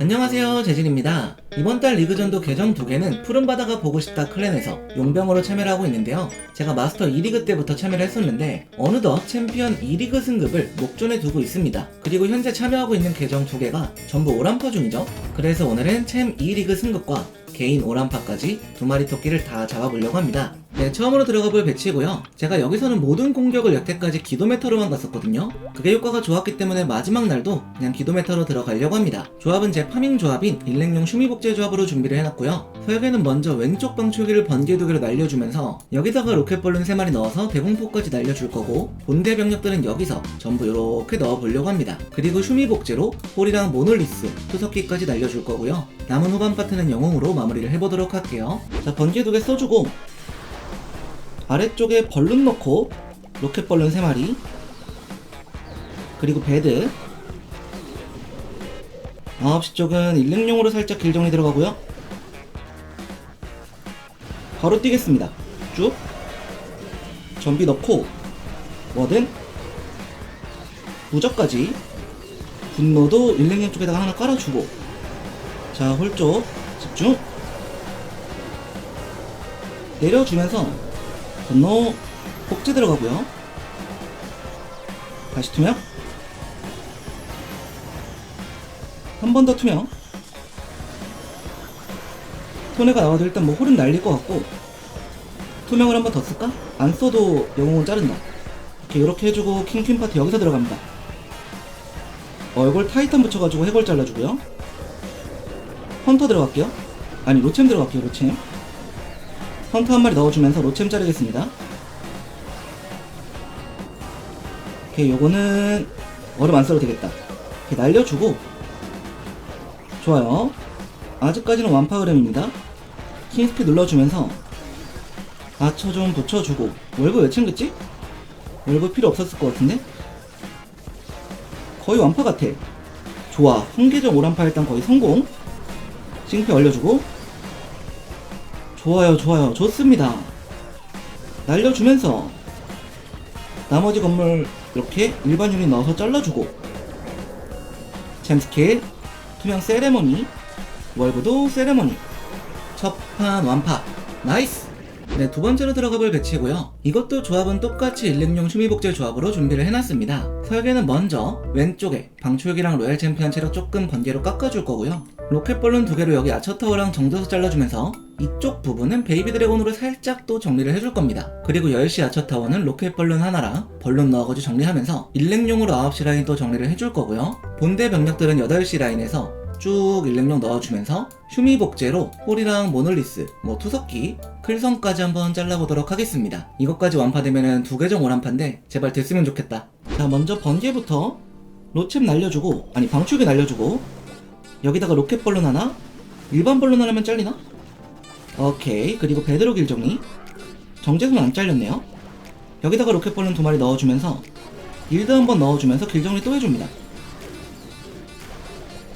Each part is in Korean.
안녕하세요 재진입니다. 이번 달 리그전도 계정 두 개는 푸른 바다가 보고 싶다 클랜에서 용병으로 참여를 하고 있는데요. 제가 마스터 2리그 때부터 참여를 했었는데 어느덧 챔피언 2리그 승급을 목전에 두고 있습니다. 그리고 현재 참여하고 있는 계정 두 개가 전부 오란파 중이죠. 그래서 오늘은 챔 2리그 승급과 개인 오란파까지 두 마리 토끼를 다 잡아보려고 합니다. 네, 처음으로 들어가 볼 배치고요. 제가 여기서는 모든 공격을 여태까지 기도 메타로만 갔었거든요. 그게 효과가 좋았기 때문에 마지막 날도 그냥 기도 메타로 들어가려고 합니다. 조합은 제 파밍 조합인 일렉용 슈미복제 조합으로 준비를 해놨고요. 설계는 먼저 왼쪽 방출기를 번개 두 개로 날려주면서 여기다가 로켓볼룬 세 마리 넣어서 대공포까지 날려줄 거고 본대 병력들은 여기서 전부 이렇게 넣어보려고 합니다. 그리고 슈미복제로 홀이랑 모놀리스, 투석기까지 날려줄 거고요. 남은 후반 파트는 영웅으로 마무리를 해보도록 할게요. 자, 번개 두개 써주고 아래쪽에 벌룬 넣고 로켓 벌룬 3마리. 그리고 베드. 9시 쪽은 일렉용으로 살짝 길 정리 들어가고요. 바로 뛰겠습니다. 쭉. 전비 넣고 뭐든 무적까지 분노도 일렉용 쪽에다가 하나 깔아주고. 자 홀쪽 집중. 내려주면서 분노 복제 들어가고요. 다시 투명. 한 번 더 투명. 토네가 나와도 일단 뭐 홀은 날릴 것 같고 투명을 한 번 더 쓸까? 안 써도 영웅은 자른다. 이렇게 이렇게 해주고 킹퀸 파트 여기서 들어갑니다. 얼굴 타이탄 붙여가지고 해골 잘라주고요. 헌터 들어갈게요. 아니 로챔 들어갈게요 로챔. 헌터 한 마리 넣어주면서 로챔 자르겠습니다. 오케이, 요거는 얼음 안 써도 되겠다. 이렇게 날려주고 좋아요. 아직까지는 완파 흐름입니다. 킹스피 눌러주면서 아처 좀 붙여주고 월급 왜 챙겼지? 월급 필요 없었을 것 같은데? 거의 완파 같아. 좋아. 한계정 오란파 일단 거의 성공. 싱피 얼려주고 좋아요, 좋아요. 좋습니다. 날려주면서 나머지 건물 이렇게 일반 유닛 넣어서 잘라주고 잼스킬, 투명 세레머니, 월브도 세레머니 첫판 완파 나이스! 네, 두 번째로 들어가 볼 배치고요. 이것도 조합은 똑같이 일렉용 슈미복제 조합으로 준비를 해놨습니다. 설계는 먼저 왼쪽에 방출기랑 로얄 챔피언 체력 조금 번개로 깎아줄 거고요. 로켓볼룬 두 개로 여기 아처타워랑 정져서 잘라주면서 이쪽 부분은 베이비 드래곤으로 살짝 또 정리를 해줄 겁니다. 그리고 10시 아처타워는 로켓볼룬 하나랑 벌룬 넣어가지고 정리하면서 일렉용으로 9시 라인 또 정리를 해줄 거고요. 본대 병력들은 8시 라인에서 쭉 일렉용 넣어주면서 슈미 복제로 홀이랑 모놀리스, 뭐 투석기, 클성까지 한번 잘라보도록 하겠습니다. 이것까지 완파되면은 두 계정 오란파인데 제발 됐으면 좋겠다. 자 먼저 번개부터 로챔 날려주고 아니 방출기 날려주고 여기다가 로켓 볼론 하나 일반 볼론 하나면 잘리나? 오케이 그리고 베드로 길 정리 정제수는 안 잘렸네요. 여기다가 로켓 볼론 두 마리 넣어주면서 일드 한번 넣어주면서 길 정리 또 해줍니다.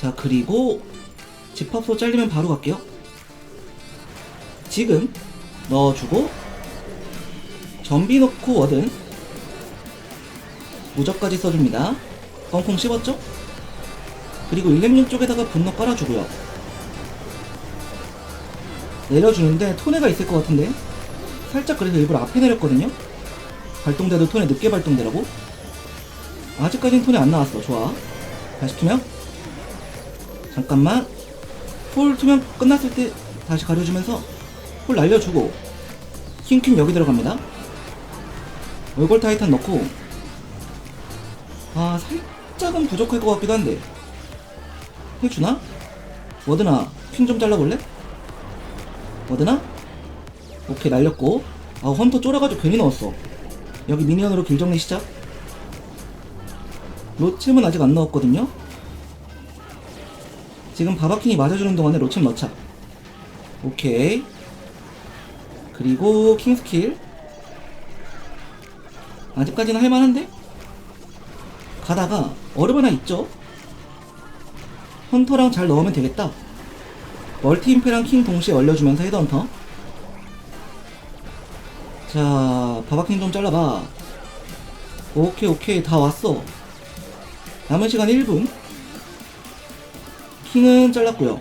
자 그리고 집합소 잘리면 바로 갈게요 지금 넣어주고 전비 넣고 워든 무적까지 써줍니다 뻥콩 씹었죠? 그리고 일렘님 쪽에다가 분노 깔아주고요 내려주는데 토네가 있을 것 같은데? 살짝 그래서 일부러 앞에 내렸거든요? 발동대도 토네 늦게 발동되라고? 아직까진 토네 안 나왔어. 좋아. 다시 투명? 잠깐만. 폴 투명 끝났을 때 다시 가려주면서 폴 날려주고 킹킹 여기 들어갑니다. 얼굴 타이탄 넣고. 아 살짝은 부족할 것 같기도 한데. 해주나? 워드나 퀸 좀 잘라볼래? 워드나? 오케이 날렸고 아 헌터 쫄아가지고 괜히 넣었어 여기 미니언으로 길정리 시작 로챔은 아직 안 넣었거든요 지금 바바킹이 맞아주는 동안에 로챔 넣자. 오케이. 그리고 킹스킬. 아직까지는 할만한데? 가다가 얼음 하나 있죠? 헌터랑 잘 넣으면 되겠다. 멀티 임페랑 킹 동시에 얼려주면서 헤드헌터. 자, 바바킹 좀 잘라봐. 오케이, 오케이. 다 왔어. 남은 시간 1분. 킹은 잘랐고요.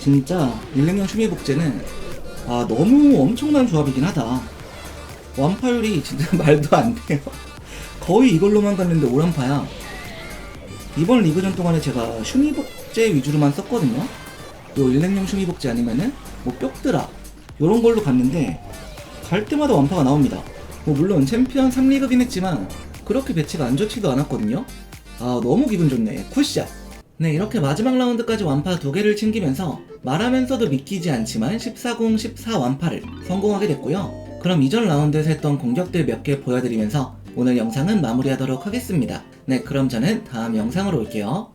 진짜 일랭령 슈미 복제는 아 너무 엄청난 조합이긴 하다. 완파율이 진짜 말도 안 돼요. 거의 이걸로만 갔는데 오란파야. 이번 리그전 동안에 제가 슈미복제 위주로만 썼거든요. 요 일랭령 슈미복제 아니면은 뭐 뾱드라 요런 걸로 갔는데 갈 때마다 완파가 나옵니다. 뭐 물론 챔피언 3리그긴 했지만 그렇게 배치가 안 좋지도 않았거든요. 아 너무 기분 좋네. 굿샷. 네 이렇게 마지막 라운드까지 완파 두 개를 챙기면서 말하면서도 믿기지 않지만 14공 14 완파를 성공하게 됐고요. 그럼 이전 라운드에서 했던 공격들 몇 개 보여드리면서 오늘 영상은 마무리하도록 하겠습니다. 네 그럼 저는 다음 영상으로 올게요.